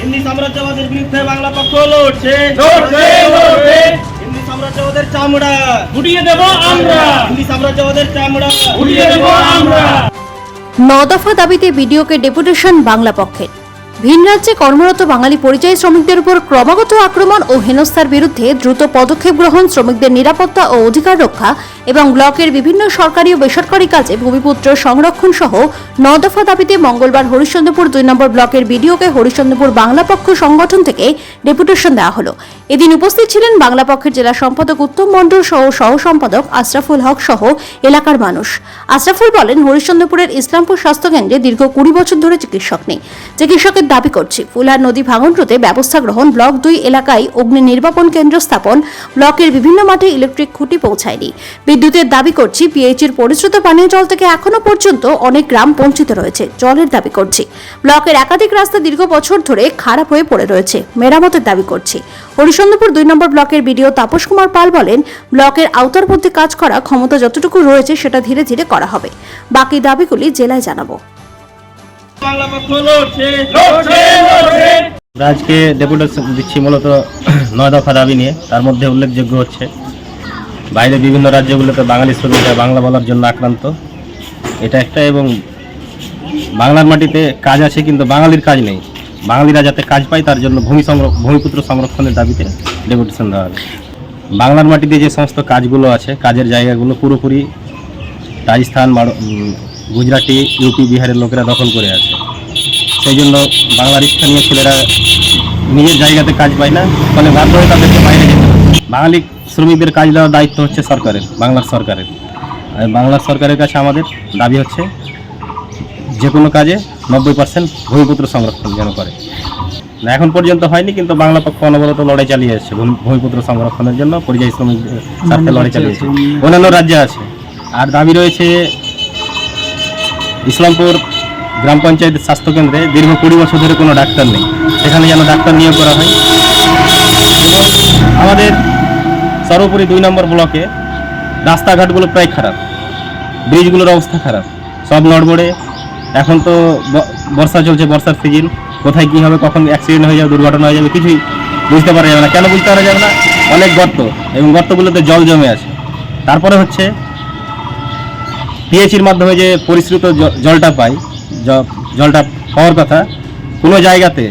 হিন্দি সাম্রাজ্যবাদের বিরুদ্ধে বাংলা পক্ষ লড়ছে। হিন্দি সাম্রাজ্যবাদের চামড়া। গুটিয়ে দেব আমরা। হিন্দি সাম্রাজ্যবাদের চামড়া। গুটিয়ে দেব আমরা। ন দফা দাবিতে বিডিওকে ডেপুটেশন বাংলা পক্ষের। ভিন রাজ্যে কর্মরত বাঙালি পরিযায়ী শ্রমিকদের উপর ক্রমাগত আক্রমণ ও হেনস্থার বিরুদ্ধে দ্রুত পদক্ষেপ গ্রহণ শ্রমিকদের নিরাপত্তা ও অধিকার রক্ষা এবং ব্লকের বিভিন্ন সরকারি ও বেসরকারি কাজে ভূমিপুত্র সংরক্ষণ সহ ন দফা দাবিতে মঙ্গলবার হরিশ্চন্দ্রপুর দুই নম্বর ব্লকের বিডিওকে হরিশ্চন্দ্রপুর বাংলা পক্ষ সংগঠন থেকে ডেপুটেশন দেওয়া হলো। এদিন উপস্থিত ছিলেন বাংলা পক্ষের জেলা সম্পাদক উত্তম মণ্ডল সহ সহ সম্পাদক আশরাফুল হক সহ এলাকার মানুষ। আশরাফুল বলেন, হরিশ্চন্দ্রপুরের ইসলামপুর স্বাস্থ্যকেন্দ্রে দীর্ঘ কুড়ি বছর ধরে চিকিৎসক নেই। চিকিৎসকের দাবি করছি ফুলহার নদী ভাঙন রোধে ব্যবস্থা গ্রহণ ব্লক দুই এলাকায় অগ্নি নির্বাপন কেন্দ্র স্থাপন, ব্লকের বিভিন্ন মাঠে ইলেকট্রিক খুঁটি পৌঁছায়নি। বিদ্যুতের দাবি করছি, পিএইচির পরিশ্রুত পানীয় জল থেকে এখনও পর্যন্ত অনেক গ্রাম বঞ্চিত রয়েছে, জলের দাবি করছি। ব্লকের একাধিক রাস্তা দীর্ঘ বছর ধরে খারাপ হয়ে পড়ে রয়েছে, মেরামতের দাবি করছি। হরিচন্দ্রপুর দুই নম্বর ব্লকের বিডিও তাপস কুমার পাল বলেন, ব্লকের আওতার মধ্যে কাজ করা ক্ষমতা যতটুকু রয়েছে সেটা ধীরে ধীরে করা হবে। বাকি দাবিগুলি জেলায় জানাব। আজকে ডেপুটেশন দিচ্ছি মূলত নয় দফা দাবি নিয়ে, তার মধ্যে উল্লেখযোগ্য হচ্ছে বাইরে বিভিন্ন রাজ্যগুলোতে বাঙালি শ্রমিকরা বাংলা বলার জন্য আক্রান্ত। এটা একটা এবং বাংলার মাটিতে কাজ আছে কিন্তু বাঙালির কাজ নেই। বাঙালিরা যাতে কাজ পায় তার জন্য ভূমি সংরক্ষ ভূমিপুত্র সংরক্ষণের দাবিতে ডেপুটেশন দেওয়া হবে। বাংলার মাটিতে যে সমস্ত কাজগুলো আছে, কাজের জায়গাগুলো পুরোপুরি রাজস্থান গুজরাটি, ইউপি, বিহারের লোকেরা দখল করে আছে। সেই জন্য বাংলার স্থানীয় ছেলেরা নিজের জায়গাতে কাজ পায় না, ফলে বাধ্য হয়ে তাদেরকে বাইরে যেতে। বাঙালি শ্রমিকদের কাজ দেওয়ার দায়িত্ব হচ্ছে সরকারের, বাংলার সরকারের। বাংলার সরকারের কাছে আমাদের দাবি হচ্ছে যে কোনো কাজে নব্বই পার্সেন্ট ভূমিপুত্র সংরক্ষণ যেন করে। না, এখন পর্যন্ত হয়নি, কিন্তু বাংলা পক্ষ অনবরত লড়াই চালিয়ে যাচ্ছে ভূমিপুত্র সংরক্ষণের জন্য, পরিযায়ী স্বার্থে লড়াই চালিয়েছে অন্যান্য রাজ্যে আছে। আর দাবি রয়েছে, ইসলামপুর গ্রাম পঞ্চায়েত স্বাস্থ্যকেন্দ্রে দীর্ঘ কুড়ি বছর ধরে কোনো ডাক্তার নেই। সেখানে যেন ডাক্তার নিয়োগ করা হয়। এবং আমাদের সর্বোপরি দুই নম্বর ব্লকে রাস্তাঘাটগুলো প্রায় খারাপ, ব্রিজগুলোর অবস্থা খারাপ, সব নড়বড়ে। এখন তো বর্ষা চলছে, বর্ষার সিজন কোথায় কী হবে, কখন অ্যাক্সিডেন্ট হয়ে যাবে, দুর্ঘটনা হয়ে যাবে, কিছুই বুঝতে পারা যাবে না। কেন বুঝতে পারা যাবে না? অনেক গর্ত, এবং গর্তগুলোতে জল জমে আছে। তারপরে হচ্ছে পিএইচির মাধ্যমে যে পরিশ্রুত জলটা পাই জলটা পাওয়ার কথা, কোনো জায়গাতে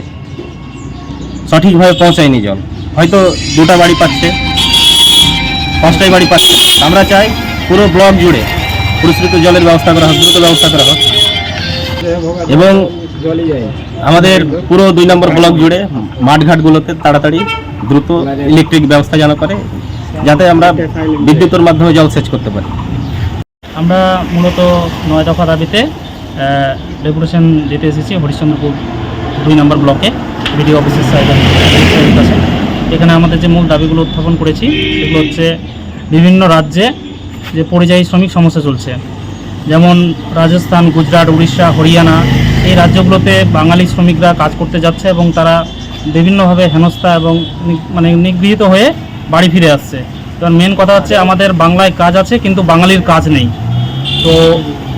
সঠিকভাবে পৌঁছায়নি জল। হয়তো দুটা বাড়ি পাচ্ছে পাঁচটাই বাড়ি পাচ্ছে আমরা চাই পুরো ব্লক জুড়ে পরিশ্রুত জলের ব্যবস্থা করা হোক, দ্রুত ব্যবস্থা করা হোক। এবং আমাদের পুরো দুই নম্বর ব্লক জুড়ে মাঠঘাটগুলোতে তাড়াতাড়ি দ্রুত ইলেকট্রিক ব্যবস্থা যেন করে, যাতে আমরা বিদ্যুতের মাধ্যমে জল সেচ করতে পারি। আমরা মূলত নয় দফা দাবিতে ডেপুটেশন দিতে এসেছি হরিশ্চন্দ্রপুর দুই নম্বর ব্লকে, বিডিও অফিসের সাইডের কাছে এখানে আমাদের যে মূল দাবিগুলো উত্থাপন করেছি, সেগুলো হচ্ছে বিভিন্ন রাজ্যে যে পরিযায়ী শ্রমিক সমস্যা চলছে। যেমন রাজস্থান, গুজরাট, উড়িষ্যা, হরিয়ানা, এই রাজ্যগুলোতে বাঙালি শ্রমিকরা কাজ করতে যাচ্ছে এবং তারা বিভিন্নভাবে হেনস্থা এবং মানে নিগৃহীত হয়ে বাড়ি ফিরে আসছে। কারণ মেন কথা হচ্ছে আমাদের বাংলায় কাজ আছে, কিন্তু বাঙালির কাজ নেই। তো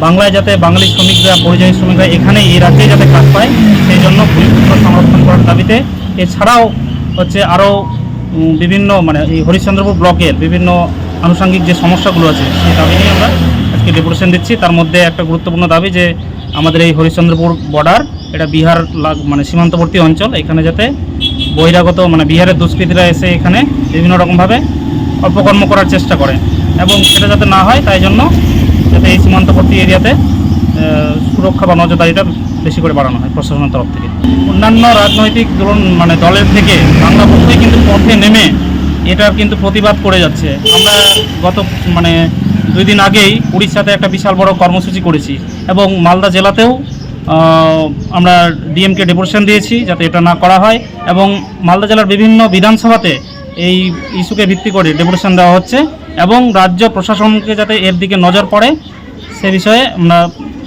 বাংলায় যাতে বাঙালি শ্রমিকরা, পরিযায়ী শ্রমিকরা এখানে এই রাজ্যে যাতে কাজ পায়, সেই জন্য সংরক্ষণ করার দাবিতে এছাড়াও হচ্ছে আরও বিভিন্ন মানে এই হরিশ্চন্দ্রপুর ব্লকের বিভিন্ন আনুষঙ্গিক যে সমস্যাগুলো আছে, সেই দাবি নিয়ে আমরা আজকে ডেপুটেশন দিচ্ছি। তার মধ্যে একটা গুরুত্বপূর্ণ দাবি যে, আমাদের এই হরিশ্চন্দ্রপুর বর্ডার এটা বিহার মানে সীমান্তবর্তী অঞ্চল, এখানে যাতে বহিরাগত মানে বিহারের দুষ্কৃতীরা এসে এখানে বিভিন্ন রকমভাবে অপকর্ম করার চেষ্টা করে। এবং সেটা যাতে না হয়, তাই জন্য যাতে এই সীমান্তবর্তী এরিয়াতে সুরক্ষা বা নজরদারিটা বেশি করে বাড়ানো হয় প্রশাসনের তরফ থেকে। অন্যান্য রাজনৈতিক দলন মানে দলের থেকে বাংলা পক্ষই কিন্তু পথে নেমে এটার কিন্তু প্রতিবাদ করে যাচ্ছে। আমরা গত মানে দুই দিন আগেই উড়িষ্যাতে একটা বিশাল বড় কর্মসূচি করেছি এবং মালদা জেলাতেও আমরা ডিএমকে ডেপুটেশন দিয়েছি যাতে এটা না করা হয় এবং মালদা জেলার বিভিন্ন বিধানসভাতে এই ইস্যুকে ভিত্তি করে ডেপুটেশন দেওয়া হচ্ছে এবং রাজ্য প্রশাসনকে যাতে এর দিকে নজর পড়ে সে বিষয়ে আমরা